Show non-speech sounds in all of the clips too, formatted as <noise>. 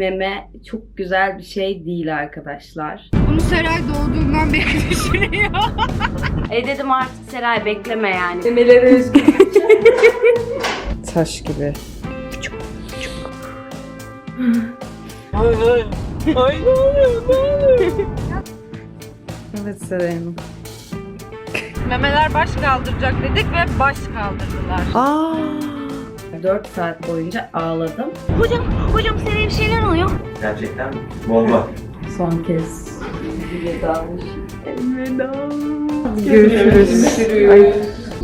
meme çok güzel bir şey değil arkadaşlar. Bunu Seray doğduğundan beri <laughs> düşünüyor. E dedim artık Seray bekleme yani. Memelere özgür. <laughs> Taş gibi. Evet Seray Hanım. Memeler baş kaldıracak dedik ve baş kaldırdılar. Aa. 4 saat boyunca ağladım. Hocam, hocam Seray'a bir şeyler oluyor. Gerçekten bomba. Son kez vedamış. Elveda. Görüşürüz. Ay.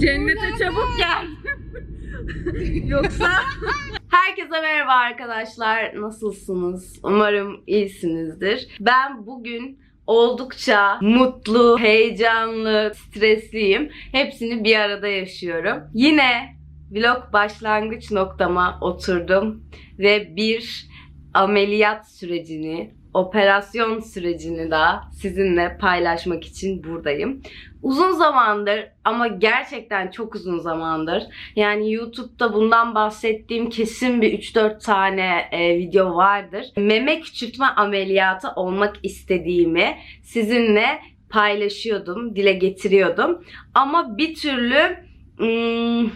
Cennete çabuk gel. <laughs> Yoksa Herkese merhaba arkadaşlar. Nasılsınız? Umarım iyisinizdir. Ben bugün oldukça mutlu, heyecanlı, stresliyim. Hepsini bir arada yaşıyorum. Yine vlog başlangıç noktama oturdum ve bir ameliyat sürecini, operasyon sürecini de sizinle paylaşmak için buradayım. Uzun zamandır ama gerçekten çok uzun zamandır yani YouTube'da bundan bahsettiğim kesin bir 3-4 tane e, video vardır. Meme küçültme ameliyatı olmak istediğimi sizinle paylaşıyordum, dile getiriyordum. Ama bir türlü ım,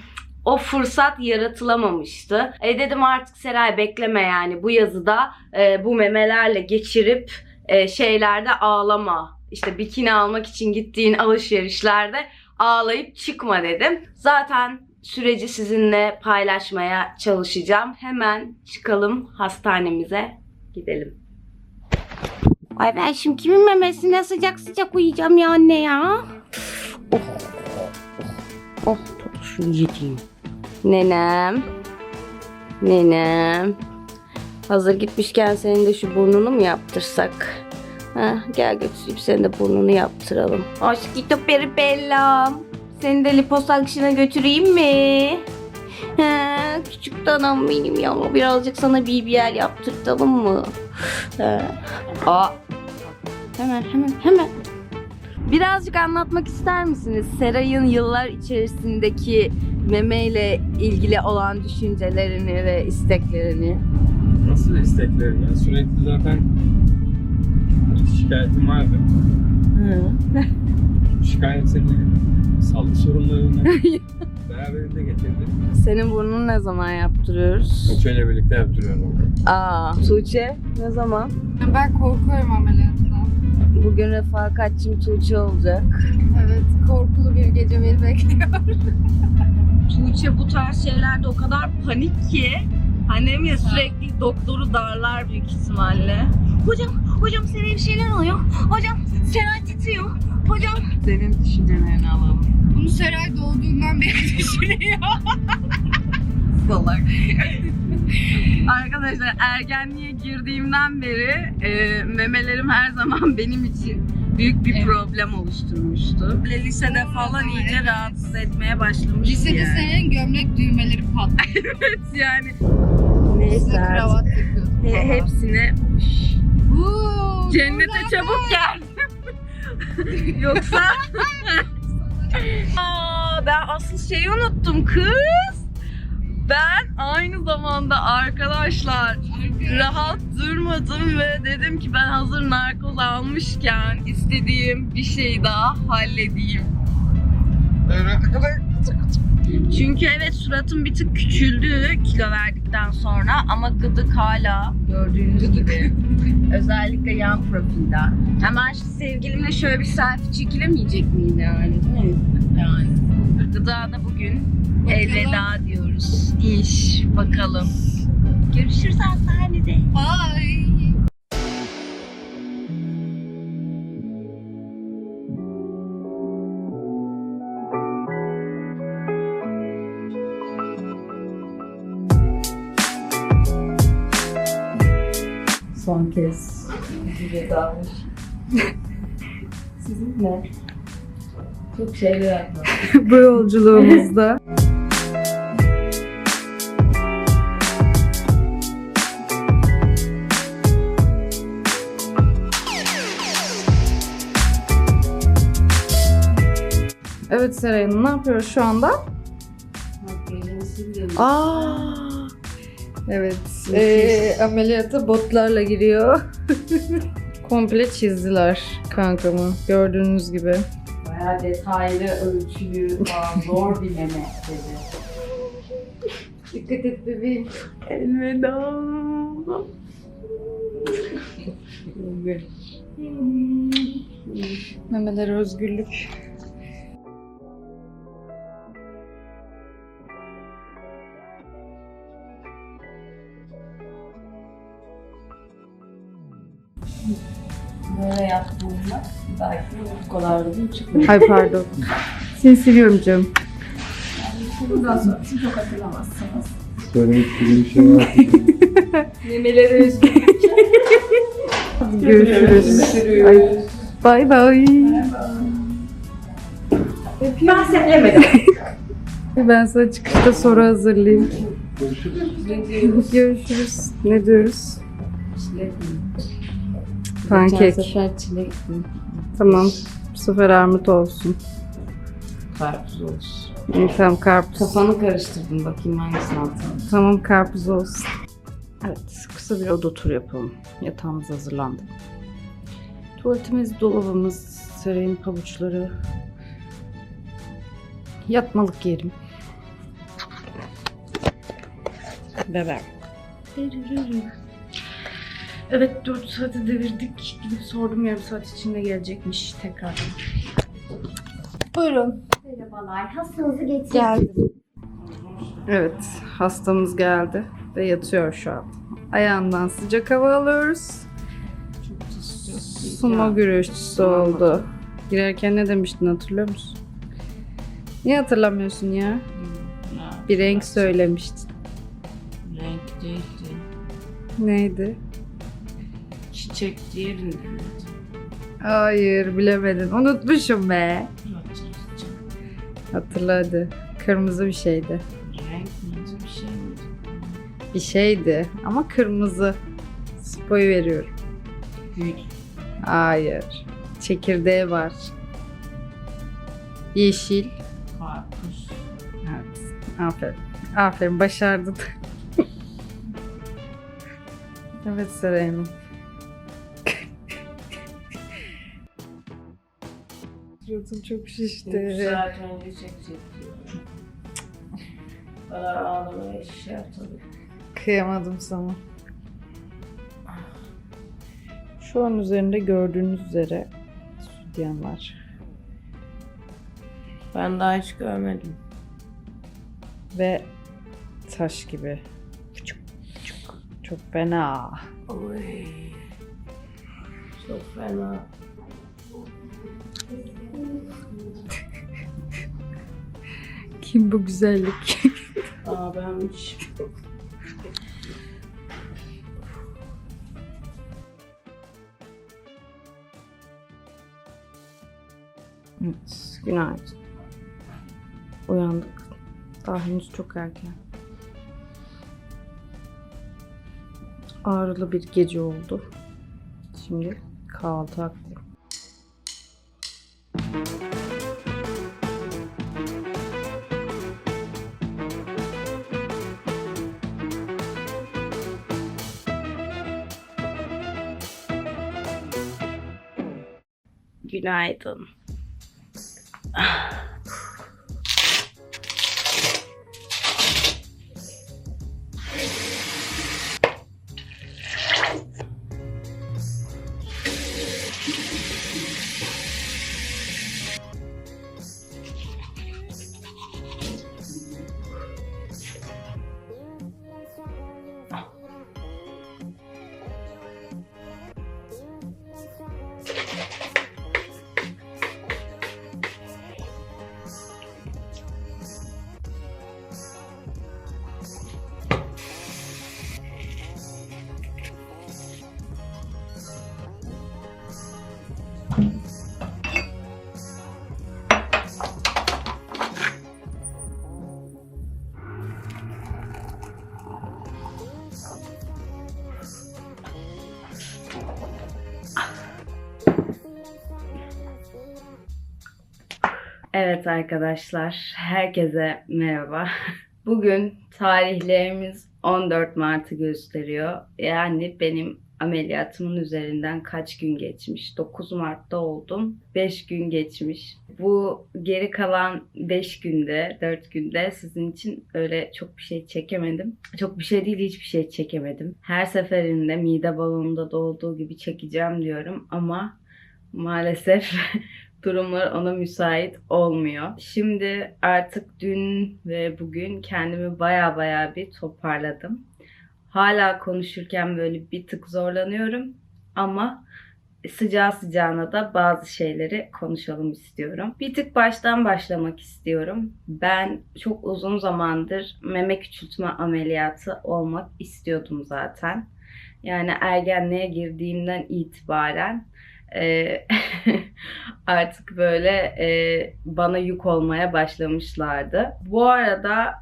o fırsat yaratılamamıştı. E dedim artık Seray bekleme yani bu yazıda e, bu memelerle geçirip e, şeylerde ağlama. İşte bikini almak için gittiğin alışverişlerde ağlayıp çıkma dedim. Zaten süreci sizinle paylaşmaya çalışacağım. Hemen çıkalım hastanemize gidelim. Ay ben şimdi kimin memesine sıcak sıcak uyuyacağım ya anne ya. Oh, oh, tut şunu yediğim. Nenem. Nenem. Hazır gitmişken senin de şu burnunu mu yaptırsak? Ha, gel götüreyim seni de burnunu yaptıralım. Aşkito peri bellam. Seni de liposuction'a götüreyim mi? Ha, küçük danam benim ya. Birazcık sana BBL yaptırtalım mı? Ha. Aa. Hemen hemen hemen. Birazcık anlatmak ister misiniz? Seray'ın yıllar içerisindeki memeyle ilgili olan düşüncelerini ve isteklerini. Nasıl isteklerim ya? Sürekli zaten şikayetim vardı. <laughs> Şikayet seni sağlık sorunlarını <laughs> beraberinde getirdi. Senin burnunu ne zaman yaptırıyoruz? Uçayla birlikte yaptırıyorum. Aa, Tuğçe ne zaman? Ben korkuyorum ameliyattan. Bugün refakatçim Tuğçe olacak. Evet, korkulu bir gece beni bekliyor. <laughs> Tuğçe bu tarz şeylerde o kadar panik ki annem ya sürekli doktoru darlar büyük ihtimalle. Hocam, hocam Seray'a bir şeyler oluyor. Hocam, Seray titriyor. Hocam. Senin düşüncelerini alalım. Bunu Seray doğduğundan beri <laughs> düşünüyor. Salak. <laughs> Arkadaşlar ergenliğe girdiğimden beri e, memelerim her zaman <laughs> benim için büyük bir Evet. problem oluşturmuştu. Böyle lisede falan iyice Evet. rahatsız etmeye başlamıştı Lisede yani. senin gömlek düğmeleri patladı. <laughs> yani. Size Neyse kravat takıyordum He- hepsine Uuu, cennete çabuk gel. <laughs> Yoksa Aa, ben asıl şeyi unuttum kız. Ben aynı zamanda arkadaşlar rahat durmadım ve dedim ki ben hazır narkoz almışken istediğim bir şey daha halledeyim. Çünkü evet suratım bir tık küçüldü kilo verdikten sonra ama gıdık hala gördüğünüz gibi. <laughs> Özellikle yan profilden. Hemen şu sevgilimle şöyle bir selfie çekilemeyecek miyim yani değil mi? Yani. Gıda da bugün elveda diyoruz. İş bakalım. Görüşürüz hastanede. Ay. Son kez vedamış. Sizinle çok şeyler yapmak. <laughs> Bu yolculuğumuzda. Hanım ne yapıyoruz şu anda? Aa, Evet. Ee, ameliyata botlarla giriyor. <laughs> Komple çizdiler kankamı. Gördüğünüz gibi. Bayağı detaylı, ölçülü, falan zor bir meme dedi. Dikkat et bebeğim. Elveda. Memeler özgürlük. Böyle yaptığımda belki bu kadar da çıkmıyor. Ay pardon. Seni seviyorum canım. Bundan sonrasını çok hatırlamazsınız. Söylemek istediğim bir şey var. <laughs> Memeleri özgür. Hadi görüşürüz. Ay, Bay bay. Ben sevmedim. Ben sana çıkışta soru hazırlayayım. Görüşürüz. Ne diyoruz? Pankek. sefer çilek Tamam. Bu sefer armut olsun. karpuz olsun. İyi tamam karpuz. Kafanı karıştırdım bakayım hangisini atalım. Tamam karpuz olsun. Evet kısa bir oda turu yapalım. Yatağımız hazırlandı. Tuvaletimiz, dolabımız, Seray'ın pabuçları. Yatmalık yerim. Beber. Evet 4 saati devirdik. Gidip sordum yarım saat içinde gelecekmiş tekrar. Buyurun. Merhabalar. Hastanızı getirdim. Geldim. Evet, hastamız geldi ve yatıyor şu an. Ayağından sıcak hava alıyoruz. Sumo güreşçisi oldu. Girerken ne demiştin hatırlıyor musun? Niye hatırlamıyorsun ya? Bir renk söylemiştin. Renk değildi. Neydi? Çiçek diğerinde. Hayır bilemedin. Unutmuşum be. Hatırla hadi. Kırmızı bir şeydi. Renk miydi bir şey miydi? Bir şeydi ama kırmızı. Spoyu veriyorum. Gül. Hayır. Çekirdeği var. Yeşil. Karpuz. Evet. Aferin. Aferin. Başardın. <laughs> evet Seray'ım. Suratım çok şişti. 3 saat önce çekecektim. Bana ağlamaya şey yapalım. Kıyamadım sana. Şu an üzerinde gördüğünüz üzere sütyen var. Ben daha hiç görmedim. Ve taş gibi. Fıçık fıçık. Çok fena. Oy. Çok fena. Kim bu güzellik? Aa ben hiç... Evet, günaydın. Uyandık. Daha henüz çok erken. Ağrılı bir gece oldu. Şimdi kahvaltı vakti. Günaydın. <sighs> <sighs> Evet arkadaşlar, herkese merhaba. <laughs> Bugün tarihlerimiz 14 Mart'ı gösteriyor. Yani benim ameliyatımın üzerinden kaç gün geçmiş? 9 Mart'ta oldum. 5 gün geçmiş. Bu geri kalan 5 günde, 4 günde sizin için öyle çok bir şey çekemedim. Çok bir şey değil, hiçbir şey çekemedim. Her seferinde mide balonunda da gibi çekeceğim diyorum ama maalesef <laughs> durumlar ona müsait olmuyor. Şimdi artık dün ve bugün kendimi baya baya bir toparladım. Hala konuşurken böyle bir tık zorlanıyorum ama sıcağı sıcağına da bazı şeyleri konuşalım istiyorum. Bir tık baştan başlamak istiyorum. Ben çok uzun zamandır meme küçültme ameliyatı olmak istiyordum zaten. Yani ergenliğe girdiğimden itibaren e, <laughs> artık böyle e, bana yük olmaya başlamışlardı. Bu arada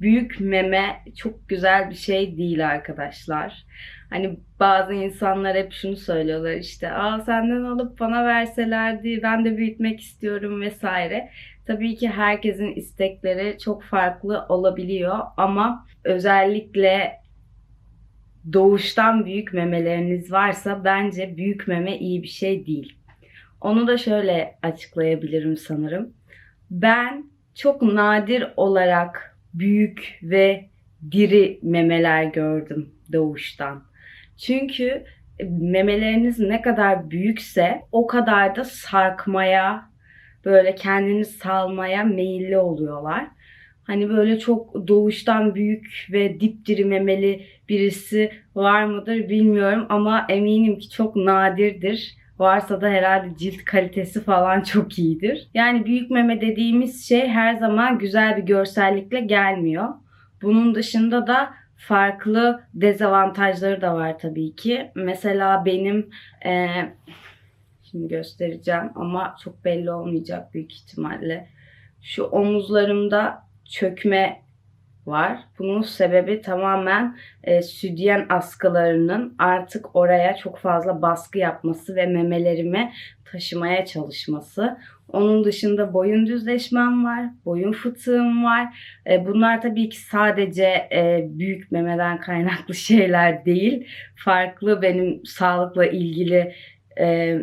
büyük meme çok güzel bir şey değil arkadaşlar. Hani bazı insanlar hep şunu söylüyorlar işte aa senden alıp bana verselerdi ben de büyütmek istiyorum vesaire. Tabii ki herkesin istekleri çok farklı olabiliyor ama özellikle doğuştan büyük memeleriniz varsa bence büyük meme iyi bir şey değil. Onu da şöyle açıklayabilirim sanırım. Ben çok nadir olarak büyük ve diri memeler gördüm doğuştan. Çünkü memeleriniz ne kadar büyükse o kadar da sarkmaya, böyle kendini salmaya meyilli oluyorlar. Hani böyle çok doğuştan büyük ve dipdiri memeli birisi var mıdır bilmiyorum ama eminim ki çok nadirdir. Varsa da herhalde cilt kalitesi falan <laughs> çok iyidir. Yani büyük meme dediğimiz şey her zaman güzel bir görsellikle gelmiyor. Bunun dışında da farklı dezavantajları da var tabii ki. Mesela benim e, şimdi göstereceğim ama çok belli olmayacak büyük ihtimalle. Şu omuzlarımda çökme var. Bunun sebebi tamamen e, südyen askılarının artık oraya çok fazla baskı yapması ve memelerimi taşımaya çalışması. Onun dışında boyun düzleşmem var, boyun fıtığım var. E, bunlar tabii ki sadece e, büyük memeden kaynaklı <laughs> şeyler değil. Farklı benim sağlıkla ilgili e,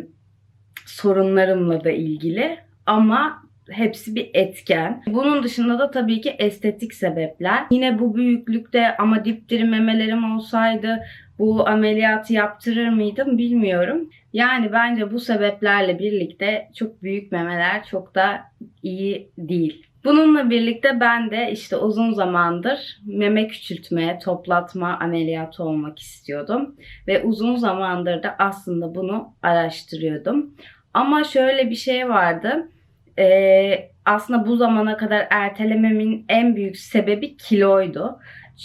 sorunlarımla da ilgili. Ama hepsi bir etken. Bunun dışında da tabii ki estetik sebepler. Yine bu büyüklükte ama dipdiri memelerim olsaydı bu ameliyatı yaptırır mıydım bilmiyorum. Yani bence bu sebeplerle birlikte çok büyük memeler çok da iyi değil. Bununla birlikte ben de işte uzun zamandır meme küçültme, toplatma ameliyatı olmak istiyordum. Ve uzun zamandır da aslında bunu araştırıyordum. Ama şöyle bir şey vardı e, aslında bu zamana kadar ertelememin en büyük sebebi kiloydu.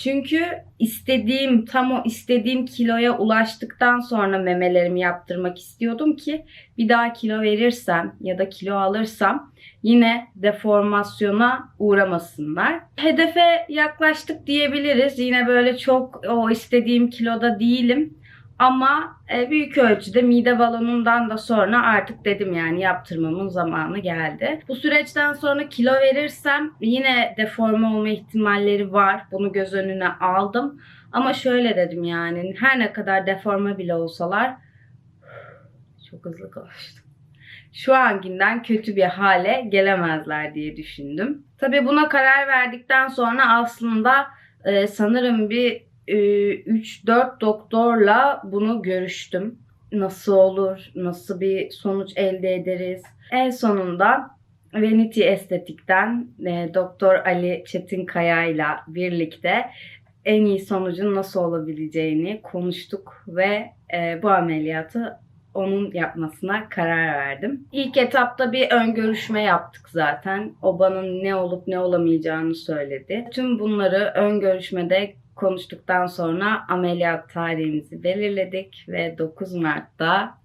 Çünkü istediğim, tam o istediğim kiloya ulaştıktan sonra memelerimi yaptırmak istiyordum ki bir daha kilo verirsem ya da kilo alırsam yine deformasyona uğramasınlar. Hedefe yaklaştık diyebiliriz. Yine böyle çok o istediğim kiloda değilim. Ama e, büyük ölçüde mide balonundan da sonra artık dedim yani yaptırmamın zamanı geldi. Bu süreçten sonra kilo verirsem yine deforme olma ihtimalleri var. Bunu göz önüne aldım. Ama şöyle dedim yani her ne kadar deforme bile olsalar <sighs> çok hızlı konuştum. Şu ankinden kötü bir hale gelemezler diye düşündüm. Tabii buna karar verdikten sonra aslında e, sanırım bir 3-4 doktorla bunu görüştüm. Nasıl olur, nasıl bir sonuç elde ederiz. En sonunda Veniti Estetik'ten e, Doktor Ali Çetinkaya ile birlikte en iyi sonucun nasıl olabileceğini konuştuk ve e, bu ameliyatı onun yapmasına karar verdim. İlk etapta bir ön görüşme yaptık zaten. Obanın ne olup ne olamayacağını söyledi. Tüm bunları ön görüşmede konuştuktan sonra ameliyat tarihimizi belirledik ve 9 Mart'ta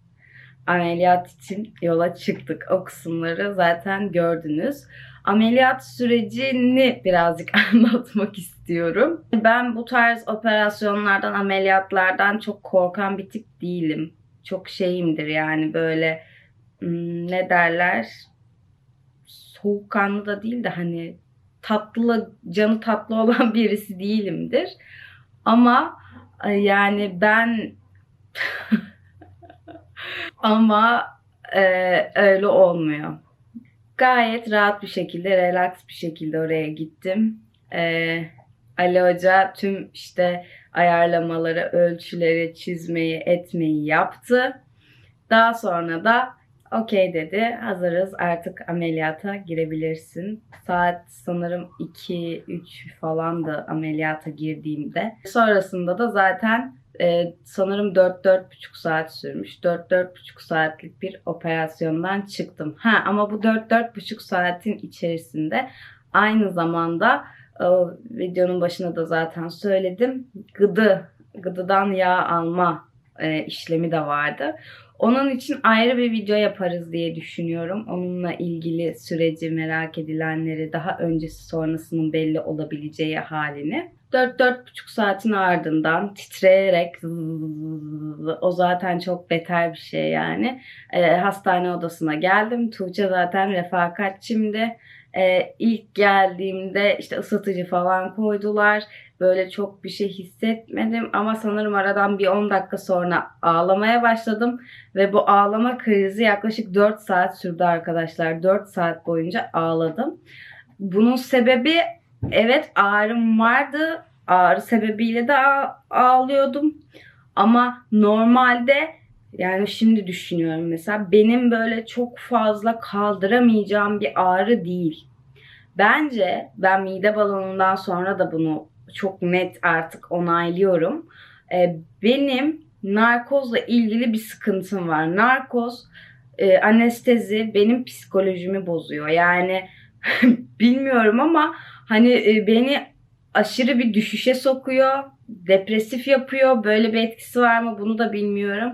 ameliyat için yola çıktık. O kısımları zaten gördünüz. Ameliyat sürecini birazcık <laughs> anlatmak istiyorum. Ben bu tarz operasyonlardan, ameliyatlardan çok korkan bir tip değilim. Çok şeyimdir yani böyle hmm, ne derler soğukkanlı da değil de hani tatlı, canı tatlı <laughs> olan birisi değilimdir. Ama e, yani ben <laughs> ama e, öyle olmuyor. Gayet rahat bir şekilde, relax bir şekilde oraya gittim. E, Ali Hoca tüm işte ayarlamaları, ölçüleri, çizmeyi, etmeyi yaptı. Daha sonra da okey dedi. Hazırız artık ameliyata girebilirsin. Saat sanırım 2-3 falandı ameliyata girdiğimde. Sonrasında da zaten e, sanırım 4-4,5 saat sürmüş. 4-4,5 saatlik bir operasyondan çıktım. Ha ama bu 4-4,5 saatin içerisinde aynı zamanda o videonun başında da zaten söyledim. Gıdı, gıdıdan yağ alma e, işlemi de vardı. Onun için ayrı bir video yaparız diye düşünüyorum. Onunla ilgili süreci merak edilenleri, daha öncesi sonrasının belli olabileceği halini. 4-4,5 saatin ardından titreyerek o zaten çok beter bir şey yani. E, hastane odasına geldim. Tuğçe zaten refakatçimdi. E, ilk geldiğimde işte ısıtıcı falan koydular. Böyle çok bir şey hissetmedim ama sanırım aradan bir 10 dakika sonra ağlamaya başladım. Ve bu ağlama krizi yaklaşık 4 saat sürdü arkadaşlar. 4 saat boyunca ağladım. Bunun sebebi evet ağrım vardı. Ağrı sebebiyle de ağ- ağlıyordum. Ama normalde yani şimdi düşünüyorum mesela benim böyle çok fazla kaldıramayacağım bir ağrı değil. Bence ben mide balonundan sonra da bunu çok net artık onaylıyorum. Ee, benim narkozla ilgili bir sıkıntım var. Narkoz, e, anestezi benim psikolojimi bozuyor. Yani <laughs> bilmiyorum ama hani e, beni aşırı bir düşüşe sokuyor. Depresif yapıyor. Böyle bir etkisi var mı bunu da bilmiyorum.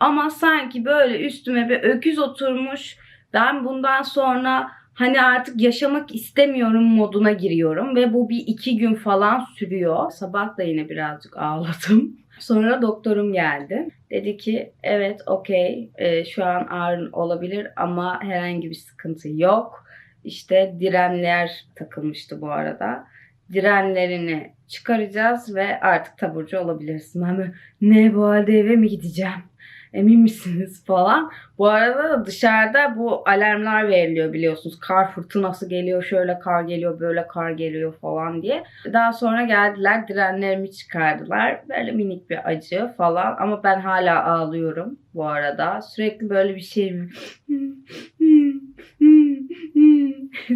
Ama sanki böyle üstüme bir öküz oturmuş. Ben bundan sonra hani artık yaşamak istemiyorum moduna giriyorum. Ve bu bir iki gün falan sürüyor. Sabah da yine birazcık ağladım. <laughs> Sonra doktorum geldi. Dedi ki evet okey e, şu an ağrın olabilir ama herhangi bir sıkıntı yok. İşte direnler takılmıştı bu arada. Direnlerini çıkaracağız ve artık taburcu olabilirsin. Ben böyle, ne bu halde eve mi gideceğim? Emin misiniz <laughs> falan. Bu arada da dışarıda bu alarmlar veriliyor biliyorsunuz. Kar fırtınası geliyor, şöyle kar geliyor, böyle kar geliyor falan diye. Daha sonra geldiler, direnlerimi çıkardılar. Böyle minik bir acı falan ama ben hala ağlıyorum bu arada. Sürekli böyle bir şey <laughs>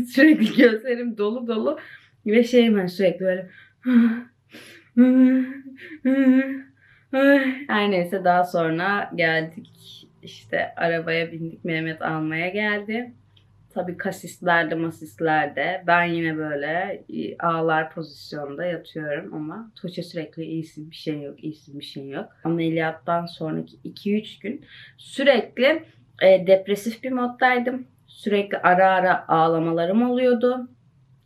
sürekli gözlerim dolu dolu ve şeyim ben sürekli böyle <laughs> <sighs> her neyse daha sonra geldik işte arabaya bindik Mehmet almaya geldi. Tabii kasislerde masislerde ben yine böyle e, ağlar pozisyonda yatıyorum ama Tuğçe sürekli iyisin bir şey yok iyisin bir şey yok. Ameliyattan sonraki 2-3 gün sürekli e, depresif bir moddaydım. Sürekli ara ara ağlamalarım oluyordu.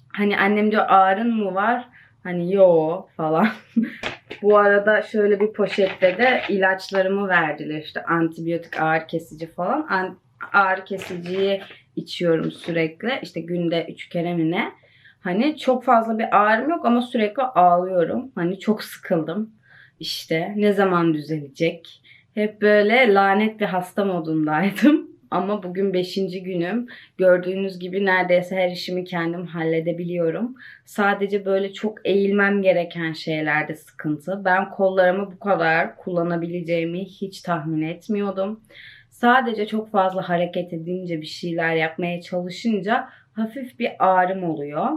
Hani annem diyor ağrın mı var? Hani yo falan. <laughs> Bu arada şöyle bir poşette de ilaçlarımı verdiler. İşte antibiyotik ağrı kesici falan. An- ağrı kesiciyi içiyorum sürekli. İşte günde 3 kere mi ne? Hani çok fazla bir ağrım yok ama sürekli ağlıyorum. Hani çok sıkıldım. İşte ne zaman düzelecek? Hep böyle lanet bir hasta modundaydım. Ama bugün 5. günüm. Gördüğünüz gibi neredeyse her işimi kendim halledebiliyorum. Sadece böyle çok eğilmem gereken şeylerde sıkıntı. Ben kollarımı bu kadar kullanabileceğimi hiç tahmin etmiyordum. Sadece çok fazla hareket edince bir şeyler yapmaya çalışınca hafif bir ağrım oluyor.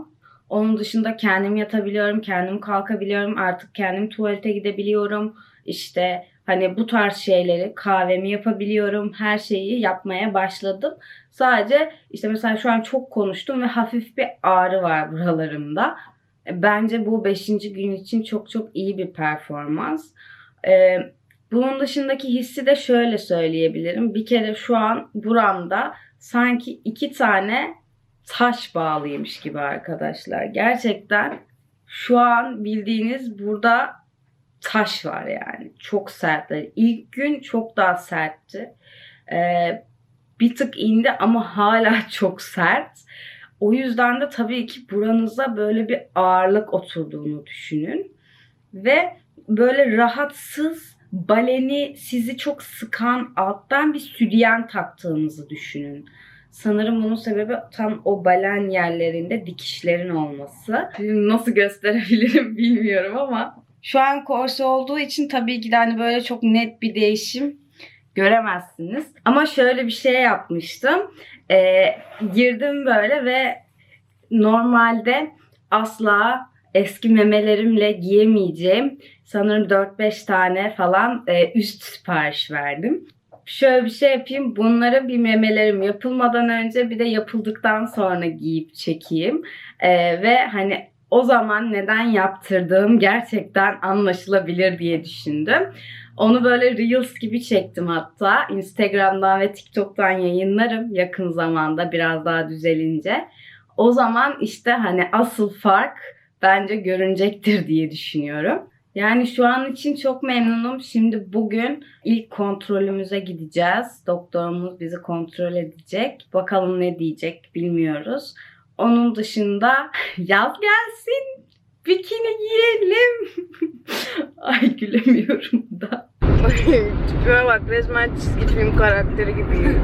Onun dışında kendim yatabiliyorum, kendim kalkabiliyorum, artık kendim tuvalete gidebiliyorum. İşte hani bu tarz şeyleri kahvemi yapabiliyorum. Her şeyi yapmaya başladım. Sadece işte mesela şu an çok konuştum ve hafif bir ağrı var buralarımda. Bence bu 5. gün için çok çok iyi bir performans. Ee, bunun dışındaki hissi de şöyle söyleyebilirim. Bir kere şu an buramda sanki iki tane taş bağlıymış gibi arkadaşlar. Gerçekten şu an bildiğiniz burada taş var yani. Çok sertler. İlk gün çok daha sertti. Ee, bir tık indi ama hala <laughs> çok sert. O yüzden de tabii ki buranıza böyle bir ağırlık oturduğunu düşünün. Ve böyle rahatsız baleni sizi çok sıkan alttan bir sütyen taktığınızı düşünün. Sanırım bunun sebebi tam o balen yerlerinde dikişlerin olması. Nasıl gösterebilirim <laughs> bilmiyorum ama şu an korse olduğu için tabii ki de hani böyle çok net bir değişim göremezsiniz. Ama şöyle bir şey yapmıştım. Ee, girdim böyle ve normalde asla eski memelerimle giyemeyeceğim sanırım 4-5 tane falan e, üst sipariş verdim. Şöyle bir şey yapayım. Bunları bir memelerim yapılmadan önce bir de yapıldıktan sonra giyip çekeyim. E, ve hani o zaman neden yaptırdığım gerçekten anlaşılabilir diye düşündüm. Onu böyle Reels gibi çektim hatta. Instagram'dan ve TikTok'tan yayınlarım yakın zamanda biraz daha düzelince. O zaman işte hani asıl fark bence görünecektir diye düşünüyorum. Yani şu an için çok memnunum. Şimdi bugün ilk kontrolümüze gideceğiz. Doktorumuz bizi kontrol edecek. Bakalım ne diyecek bilmiyoruz. Onun dışında <laughs> yaz gelsin. Bikini giyelim. <laughs> Ay gülemiyorum da. Tipime bak resmen çizgi film karakteri gibi.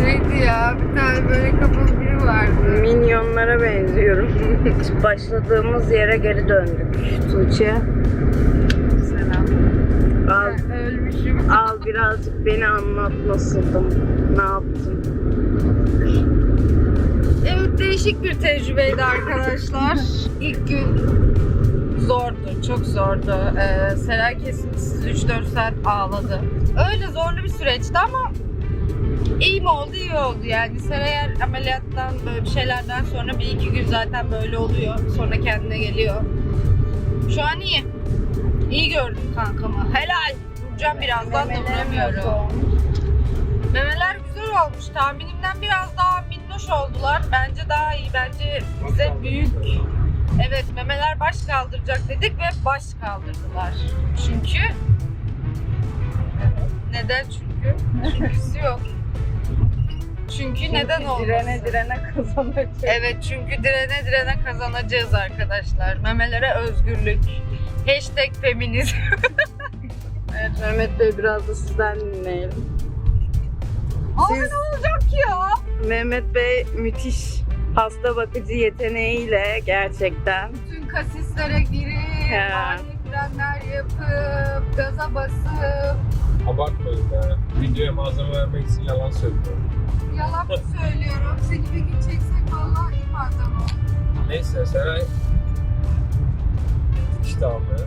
Neydi ya? Bir tane böyle kapalı biri vardı. Minyonlara benziyorum. <laughs> Başladığımız yere geri döndük. Tuğçe Selam. al, Ben ölmüşüm. al birazcık beni anlat nasıldım, ne yaptım. Evet değişik bir tecrübeydi arkadaşlar. İlk gün zordu, çok zordu. Ee, Seray kesintisiz 3-4 saat ağladı. Öyle zorlu bir süreçti ama iyi mi oldu iyi oldu yani. Seray ameliyattan böyle bir şeylerden sonra bir iki gün zaten böyle oluyor. Sonra kendine geliyor. Şu an iyi. İyi gördüm kankamı. Helal. Duracağım birazdan da duramıyorum. Memeler güzel olmuş. Tahminimden biraz daha minnoş oldular. Bence daha iyi. Bence bize büyük. Evet memeler baş kaldıracak dedik ve baş kaldırdılar. Çünkü neden çünkü? Çünküsü yok. Çünkü neden olmasın? Direne direne kazanacak. Evet çünkü direne direne kazanacağız arkadaşlar. Memelere özgürlük. Hashtag feminizm. <laughs> Evet Mehmet Bey biraz da sizden dinleyelim. Abi Siz- ne olacak ya? Mehmet Bey müthiş hasta bakıcı yeteneğiyle gerçekten Bütün kasislere girip, ani frenler yapıp, gaza basıp, Abartmayın be. Videoya malzeme vermek için yalan söylüyorum. yalan mı <laughs> söylüyorum? Seni bir gün çeksek vallahi iyi malzeme. Neyse Seray işte almaya.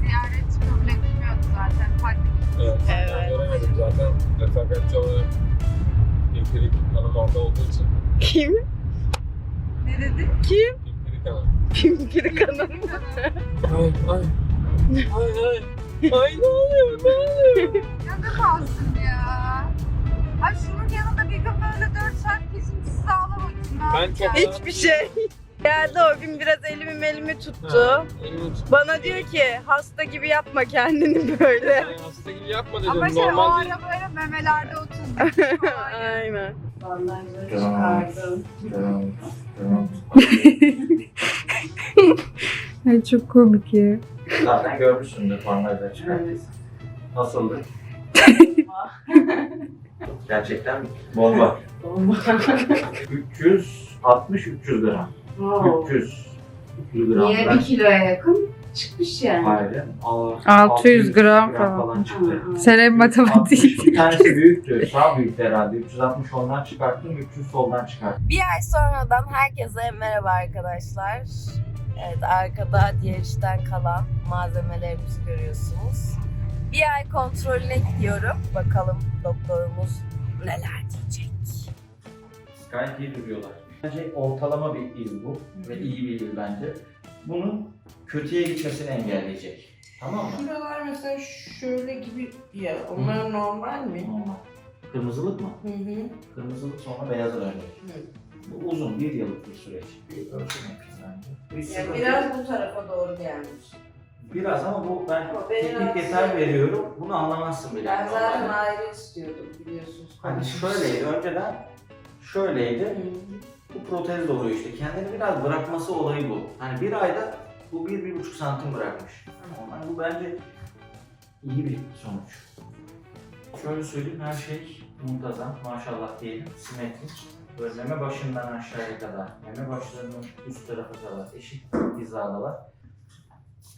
Ziyaretçi kabul edilmiyordu zaten. Pandemi. Evet. Evet. Ben göremedim zaten. Refakatçi olarak İlkirik Hanım orada olduğu için. kim? Ne dedi? Kim? İlkirik Hanım. Kim Kirik Hanım? Ay ay. Ay ay. Ay ne oluyor ne oluyor? Yanında kalsın ya. Ay şunun yanında bir gün böyle 4 saat kesintisiz ağlamak için. Ben çok-? Hiçbir şey. Geldi o gün biraz elimi elimi tuttu. Ha, elini tut. Bana diyor ki hasta gibi yapma kendini <laughs> böyle. Yani hasta gibi yapma dedim. Ama şey o Normal değil. ara böyle memelerde 30 gün falan. Aynen. <laughs> Ay çok komik ya. Zaten görmüşsündür formlarda çıkarttıysa. Nasıldı? <laughs> Gerçekten bomba. 360-300 gram. 300 gram. Niye bir kiloya yakın çıkmış yani. Hayır. Aa, 600 gram falan. çıktı. Senin 60, matematik. bir tanesi büyüktü. Sağ büyüktü herhalde. 360 ondan çıkarttım, 300 soldan çıkarttım. Bir ay sonradan herkese merhaba arkadaşlar. Evet arkada diğer işten kalan malzemelerimizi görüyorsunuz. Bir ay kontrolüne gidiyorum. Bakalım doktorumuz neler diyecek. Gayet iyi duruyorlar. Bence ortalama bir iz bu ve iyi bir iz bence. Bunun kötüye gitmesini engelleyecek. Tamam mı? Şuralar mesela şöyle gibi ya. Onlar normal mi? Normal. Kırmızılık mı? Hı hı. Kırmızılık sonra beyaza dönecek. Hı. Bu uzun bir yıllık bir süreç. Bir ölçmek bence. Bir Yani sıkıntı biraz bu tarafa doğru gelmiş. Biraz ama bu ben Ama beni teknik rahatsız detay ediyor. veriyorum. Bunu anlamazsın bile. Ben zaten ayrı istiyordum biliyorsunuz. Hani şöyleydi önceden şöyleydi. Hı. Bu protez oluyor işte. Kendini biraz bırakması olayı bu. Hani bir ayda Bu bir, bir buçuk santim bırakmış. Ama bu bence iyi bir sonuç. Şöyle söyleyeyim her şey muntazam maşallah diyelim simetrik. Böyle meme başından aşağıya kadar, meme başlarının üst tarafı kadar eşit hizadalar.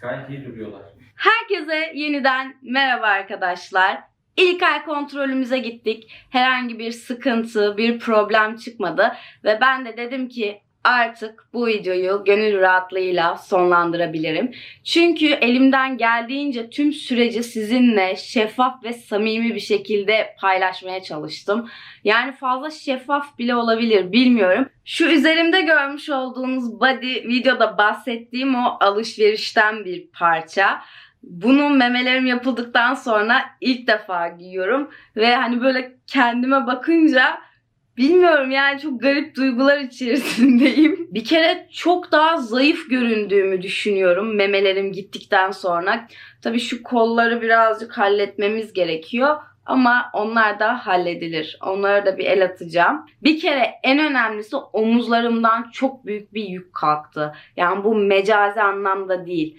Gayet iyi duruyorlar. Herkese yeniden merhaba arkadaşlar. İlk ay kontrolümüze gittik. Herhangi bir sıkıntı, bir problem çıkmadı ve ben de dedim ki artık bu videoyu gönül rahatlığıyla sonlandırabilirim. Çünkü elimden geldiğince tüm süreci sizinle şeffaf ve samimi bir şekilde paylaşmaya çalıştım. Yani fazla şeffaf bile olabilir bilmiyorum. Şu üzerimde görmüş olduğunuz body videoda bahsettiğim o alışverişten bir parça. Bunu memelerim yapıldıktan sonra ilk defa giyiyorum ve hani böyle kendime bakınca bilmiyorum yani çok garip duygular içerisindeyim. <laughs> Bir kere çok daha zayıf göründüğümü düşünüyorum memelerim gittikten sonra. Tabii şu kolları birazcık halletmemiz gerekiyor. Ama onlar da halledilir. Onlara da bir el atacağım. Bir kere en önemlisi omuzlarımdan çok büyük bir yük kalktı. Yani bu mecazi anlamda değil.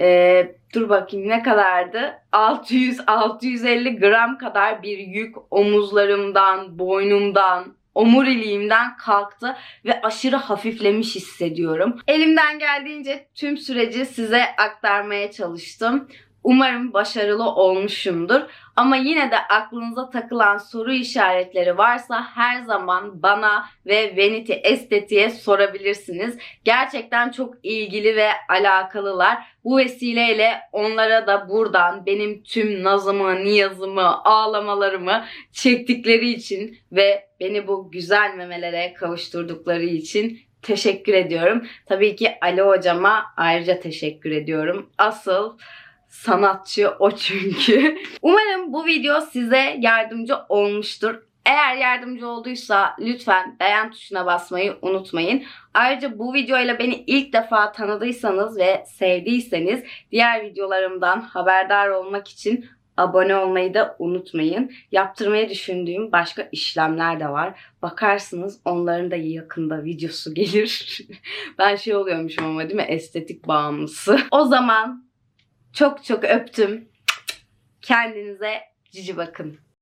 Ee, dur bakayım ne kadardı? 600-650 gram kadar bir yük omuzlarımdan, boynumdan, omuriliğimden kalktı ve aşırı hafiflemiş hissediyorum. Elimden geldiğince tüm süreci size aktarmaya çalıştım. Umarım başarılı olmuşumdur. Ama yine de aklınıza takılan soru işaretleri varsa her zaman bana ve Vanity Estetiğe sorabilirsiniz. Gerçekten çok ilgili ve alakalılar. Bu vesileyle onlara da buradan benim tüm nazımı, niyazımı, ağlamalarımı çektikleri için ve beni bu güzel memelere kavuşturdukları için teşekkür ediyorum. Tabii ki Ali hocama ayrıca teşekkür ediyorum. Asıl sanatçı o çünkü. <laughs> Umarım bu video size yardımcı olmuştur. Eğer yardımcı olduysa lütfen beğen tuşuna basmayı unutmayın. Ayrıca bu videoyla beni ilk defa tanıdıysanız ve sevdiyseniz diğer videolarımdan haberdar olmak için abone olmayı da unutmayın. Yaptırmayı düşündüğüm başka işlemler de var. Bakarsınız onların da yakında videosu gelir. <laughs> ben şey oluyormuşum ama değil mi? Estetik bağımlısı. <laughs> O zaman çok çok öptüm. Kendinize cici bakın.